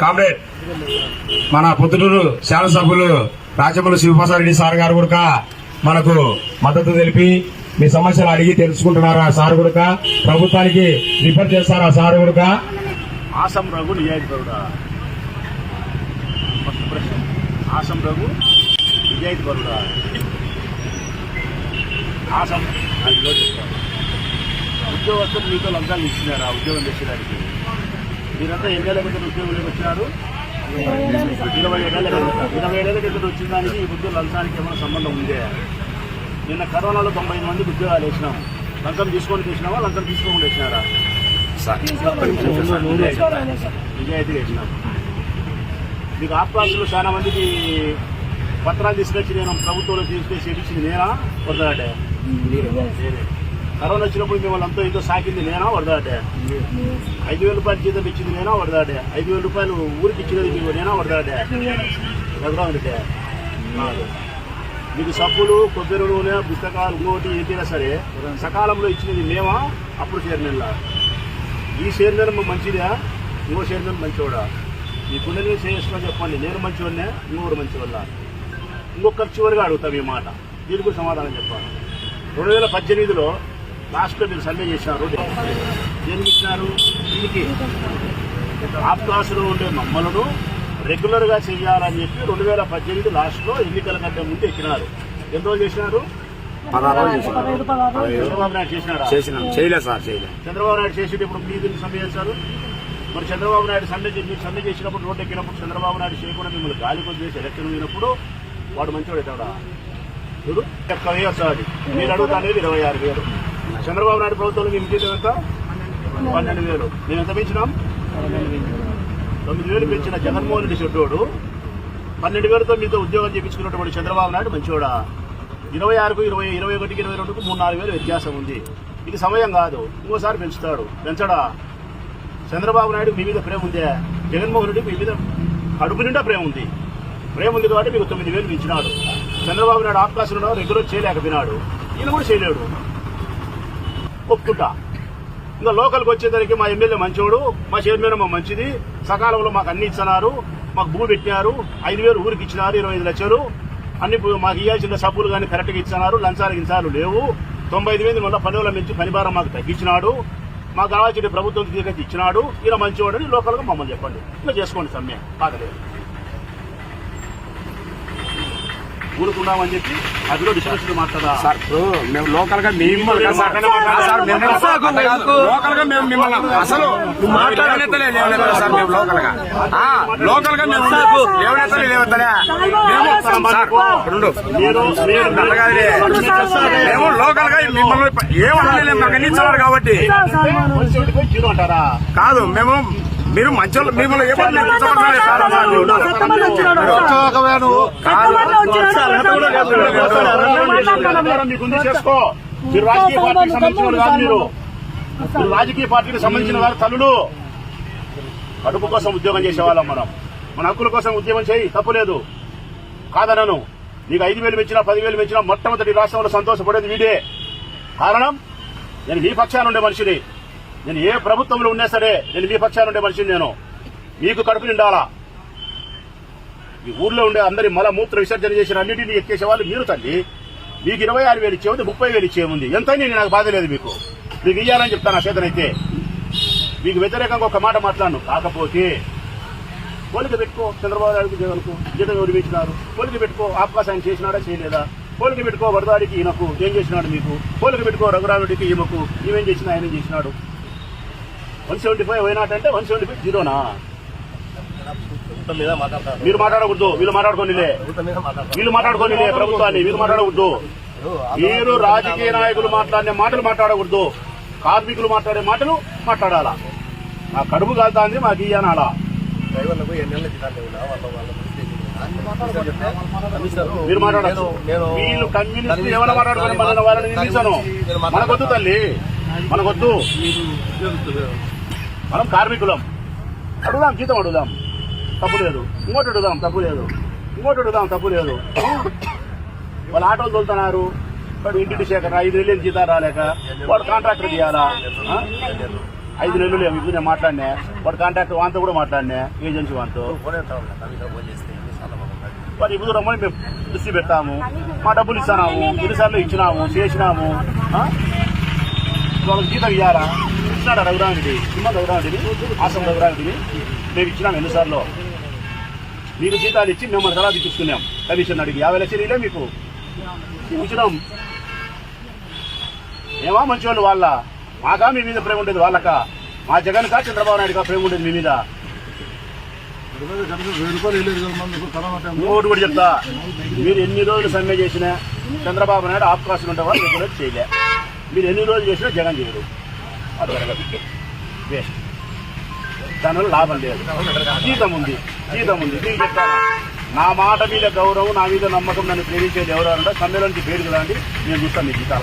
Comrade మన పొద్దుటూరు శాసనసభ్యులు Rajamalli Sivaprasad Reddy sir గారు కూడా మనకు మద్దతు తెలిపి మీ సమస్యలు అడిగి తెలుసుకుంటున్నారు ఆ సార్ కూడా ప్రభుత్వానికి రిఫర్ చేస్తారు ఆ సార్ కూడా ఆసం రఘు నిజాయితీపరుడా ఫస్ట్ ప్రశ్న. ఆసం రఘు నిజాయితీపరుడా ఆసం. అది చెప్తాను ఉద్యోగస్తులు మీతో లంచాలు ఇచ్చినారా ఉద్యోగం తెచ్చడానికి మీరంతా ఎన్నేళ్ళ క్రితం ఉద్యోగంలోకి వచ్చినారు? ఇరవై ఏళ్ళ క్రితం ఇరవై ఏళ్ళ క్రితం వచ్చిన దానికి ఈ ఉద్యోగ లంచానికి ఏమైనా సంబంధం ఉందే? నిన్న కరోనాలో తొంభై మందికి ఉద్యోగాలు వేసినాము లంచం తీసుకొని చేసినావా లంచం తీసుకోకుండా వేసినారా నిజాయితీగా వేసినాం మీకు ఆత్మాసులు చాలా మందికి పత్రాలు తీసుకొచ్చి నేను ప్రభుత్వంలో తీసుకొచ్చి ఇచ్చింది నేనా? వరదాటే కరోనా వచ్చినప్పుడు మిమ్మల్ని అంతా ఇంతో సాకింది నేనా వరదాటే? ఐదు వేల రూపాయలు జీతం ఇచ్చింది నేనా వరదాటే? ఐదు వేల రూపాయలు ఊరికి ఇచ్చినది మీకు నేనా వరదాటే? ఎదురాంటే మీకు సబ్బులు కొబ్బరి నూనె పుస్తకాలు ఇంకోటి ఏంటైనా సరే సకాలంలో ఇచ్చినది మేమా? అప్పుడు చైర్మన్లా ఈ చైర్మన్ మంచిదా? ఇంకో చైర్మన్ మంచివాడా మీ గుండెని చేసుకొని చెప్పండి. నేను మంచివాడినే ఇంకొకరు మంచివాళ్ళ ఇంకొక చివరిగా అడుగుతాం ఈ మాట. దీనికి సమాధానం చెప్పాలి. రెండు వేల పద్దెనిమిదిలో లాస్ట్లో మీరు సర్వే చేసినారు దేనికి ఇచ్చినారు దీనికి ఆఫ్ క్లాసులో ఉండే మమ్మలను రెగ్యులర్గా చేయాలని చెప్పి రెండు వేల పద్దెనిమిది లాస్ట్లో ఎన్నికల కంటే ముందు ఎక్కినారు ఎన్ని రోజులు చేసినారు? చంద్రబాబు నాయుడు చేసినారా? చేసినాం. చేయలేదు సార్ చేయలేదు చంద్రబాబు నాయుడు చేసేటప్పుడు మీరు దీన్ని సమ్మె చేశారు మరి చంద్రబాబు నాయుడు సమ్మె చేసి మీరు సమ్మె చేసినప్పుడు రోడ్డు ఎక్కినప్పుడు చంద్రబాబు నాయుడు చేయకుండా మిమ్మల్ని గాలి కొద్ది చేసి ఎలక్షన్ పోయినప్పుడు వాడు మంచివాడు అవుతాడా? చూడు. ఒక్క వెయ్యి వస్తుంది మీరు అడుగుతానేది ఇరవై ఆరు వేలు. చంద్రబాబు నాయుడు ప్రభుత్వంలో మేము ఇచ్చేది ఎంత? పన్నెండు వేలు. మేము ఎంత పెంచినాం? తొమ్మిది వేలు పెంచిన జగన్మోహన్ రెడ్డి చెడ్డోడు. పన్నెండు వేలతో మీతో ఉద్యోగం చేయించుకున్నటువంటి చంద్రబాబు నాయుడు మంచివాడా ఇరవై ఆరుకు ఇరవై ఇరవై ఒకటికి ఇరవై రెండుకు మూడు నాలుగు వేలు వ్యత్యాసం ఉంది. ఇది సమయం కాదు. ఇంకోసారి పెంచుతాడు. పెంచడా? చంద్రబాబు నాయుడు మీ మీద ప్రేమ ఉందే? జగన్మోహన్ రెడ్డి మీ మీద కడుపు నిండా ప్రేమ ఉంది. ప్రేమ ఉంది కాబట్టి మీకు తొమ్మిది వేలు ఇచ్చినాడు చంద్రబాబు నాయుడు ఆకాశంలో రెగ్యులర్ చేయలేకపోయినాడు. ఈయన కూడా చేయలేడు. ఒప్పుకుంటా. ఇంకా లోకల్కి వచ్చేసరికి మా ఎమ్మెల్యే మంచోడు మా చైర్మన్ మా మంచిది. సకాలంలో మాకు అన్ని ఇచ్చినారు మాకు భూమి పెట్టినారు ఐదు వేలు ఊరికి ఇచ్చినారు ఇరవై ఐదు లక్షలు. అన్ని మాకు ఇవ్వాల్సిన సబ్బులు కానీ కరెక్ట్గా ఇచ్చినారు లంచాలు గించాలు లేవు. తొంభై ఐదు మంది మళ్ళీ పనుల మించి పనిభారం మాకు తగ్గించినాడు. మాకు కావాల్సిన ప్రభుత్వం తీసుకొచ్చి ఇచ్చినాడు. ఇలా మంచివాడని లోకల్గా మమ్మల్ని చెప్పండి. ఇలా చేసుకోండి సమ్మె. బాధలేదు ఊరుకున్నామని చెప్పి అదిలో డిస్కషన్ మాట్లాడా సార్ మేము లోకల్గా మేము లోకల్గా మేము మిమ్మల్ని అసలు సార్ మేము లోకల్గా ఆ, లోకల్గా మేము లేవనెత్తలే లేవెత్తలే లోకల్గా మిమ్మల్ని ఏమనలేము మాకు కాబట్టి కాదు మేము మీరు మంచి మిమ్మల్ని ఏ పని చేసుకో మీరు రాజకీయ పార్టీకి సంబంధించిన వాళ్ళు కాదు మీరు మీరు రాజకీయ పార్టీకి సంబంధించిన వారు తల్లులు కడుపు కోసం ఉద్యోగం చేసేవాళ్ళం మనం మన హక్కుల కోసం ఉద్యమం చేయి తప్పులేదు కాదనను నీకు ఐదు వేలు పెంచినా పదివేలు పెంచినా మొట్టమొదటి రాష్ట్రంలో సంతోషపడేది వీడే కారణం నేను మీ పక్షాన ఉండే మనిషిని నేను ఏ ప్రభుత్వంలో ఉన్నా సరే నేను మీ పక్షాన ఉండే మనిషిని నేను. మీకు కడుపు నిండాలా? ఈ ఊర్లో ఉండే అందరి మల మూత్ర విసర్జన చేసిన అన్నిటిని ఎక్కేసే వాళ్ళు మీరు తల్లి. మీకు ఇరవై ఆరు వేలు ఇచ్చేముంది ముప్పై వేలు ఇచ్చేముంది. ఎంత నేను నాకు బాధ లేదు మీకు. మీకు ఇయ్యాలని చెప్తాను ఆ చేతనైతే. మీకు వ్యతిరేకంగా ఒక మాట మాట్లాడను. కాకపోతే పోలిక పెట్టుకో చంద్రబాబు నాయుడు జగన్కు జీతం ఎవరు పెంచినారు? పోలిక పెట్టుకో ఆప్కాస్ చేసినాడా చేయలేదా? పోలిక పెట్టుకో వరదాడికి ఈయనకు ఏం చేసినాడు మీకు? పోలిక పెట్టుకో రఘురాముడికి ఈమెకు ఈమెం చేసినా ఆయన చేసినాడు? One seventy five why not అంటే వన్ సెవెంటీ ఫైవ్ జీరోనా? మీరు మాట్లాడకూడదు వీళ్ళు మాట్లాడుకోనిలే. వీళ్ళు మాట్లాడుకోనిలే ప్రభుత్వాన్ని వీళ్ళు మాట్లాడకూడదు. మీరు రాజకీయ నాయకులు మాట్లాడిన మాటలు మాట్లాడకూడదు. కార్మికులు మాట్లాడే మాటలు మాట్లాడాలా? మా కడుపు కాలుతాంది మాకు ఇయ్యనాలా? మీరు మాట్లాడచ్చు వీళ్ళు ఎవరు మాట్లాడుకుని వాళ్ళని నిందించను. మనకొద్దు తల్లి. మనకొద్దు. మనం కార్మికులం. అడుగుదాం జీతం అడుగుదాం. తప్పు లేదు. ఇంకోటి అడుగుదాం తప్పు లేదు. ఇంకోటి అడుగుదాం తప్పు లేదు. వాళ్ళు ఆటోలు తోలుతున్నారు. వాడు ఇంటి శేఖర్ ఐదు నెలలు జీతం రాలేక వాడు కాంట్రాక్టర్ తీయాలా ఐదు నెలలు ఇప్పుడు నేను మాట్లాడినా. వాడు కాంట్రాక్టర్ వాంతో కూడా మాట్లాడినా. ఏజెన్సీ వాంతో మరి ఇప్పుడు రమ్మని మేము దృష్టి పెట్టాము మా డబ్బులు ఇస్తాము ఎన్నిసార్లు ఇచ్చినాము చేసినాము. వాళ్ళకి జీతం ఇవ్వాలా ఇచ్చినాడు రఘురామిడి సినిమా రఘురామిడిని ఆసం రఘురామిడిని మేము ఇచ్చినాం ఎన్నిసార్లు. మీకు జీతాలు ఇచ్చి మిమ్మల్ని తర్వాత తీసుకున్నాం. కమిషన్ అడిగి యాభై లక్షలు ఇలే మీకు. ఉచితం ఏమా మంచివాళ్ళు వాళ్ళ? మాకా మీ మీద ప్రేమ ఉండేది వాళ్ళక? మా జగన్ కా చంద్రబాబు నాయుడు కా ప్రేమ ఉండేది మీ మీద? ఇంకోటి కూడా చెప్తా. మీరు ఎన్ని రోజులు సమ్మె చేసినా చంద్రబాబు నాయుడు ఆఫ్కాస్ట్ ఉండేవాళ్ళు చేయలే. మీరు ఎన్ని రోజులు చేసినా జగన్ చేయరు అది జరగదు వేస్ట్ దానివల్ల లాభం లేదు. జీతం ఉంది జీతం ఉంది. మీకు చెప్తాను? నా మాట మీద గౌరవం నా మీద నమ్మకం నన్ను ప్రేమించేది ఎవరు అంటే సమ్మెలోంచి బయటకు రండి నేను చూస్తాను మీ జీతాల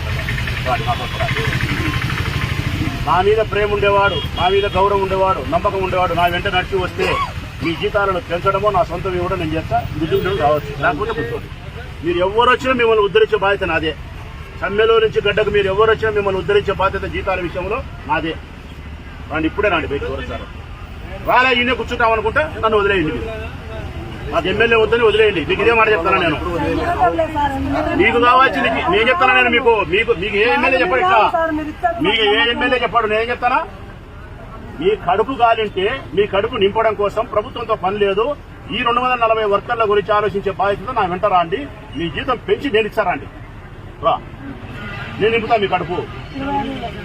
నా మీద ప్రేమ ఉండేవాడు నా మీద గౌరవం ఉండేవాడు నమ్మకం ఉండేవాడు నా వెంట నడిచి వస్తే మీ జీతాలను పెంచడమో నా సొంతం ఇవ్వడం నేను చేస్తా. నిజం రావచ్చు లేకపోతే కూర్చోండి. మీరు ఎవరు వచ్చినా మిమ్మల్ని ఉద్ధరించే బాధ్యత నాదే. సమ్మెలో నుంచి గడ్డకు మీరు ఎవరు వచ్చినా మిమ్మల్ని ఉద్ధరించే బాధ్యత జీతాల విషయంలో నాదే రండి ఇప్పుడే రండి బయట వస్తారు. రాలే ఈయన కూర్చుంటాం అనుకుంటే నన్ను వదిలేయండి నాకు ఎమ్మెల్యే వద్దని వదిలేయండి. మీకు ఇదే మాట చెప్తాను నేను. మీకు కావాల్సింది నేను చెప్తాను నేను మీకు? మీకు మీకు ఏ ఎమ్మెల్యే చెప్పాడు ఇట్లా. మీకు ఏ ఎమ్మెల్యే చెప్పాడు నేను చెప్తానా? మీ కడుపు గాలింటే మీ కడుపు నింపడం కోసం ప్రభుత్వంతో పని లేదు. ఈ రెండు వందల నలభై వర్కర్ల గురించి ఆలోచించే బాధ్యత నా వెంట రాండి. మీ జీతం పెంచి నేను ఇస్తారండి రా. నేను నింపుతా మీ కడుపు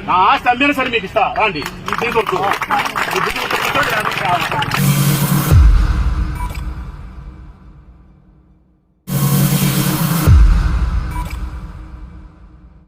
నా ఆస్తి అమ్మినా సరే మీకు ఇస్తా రాండి దీంట్లో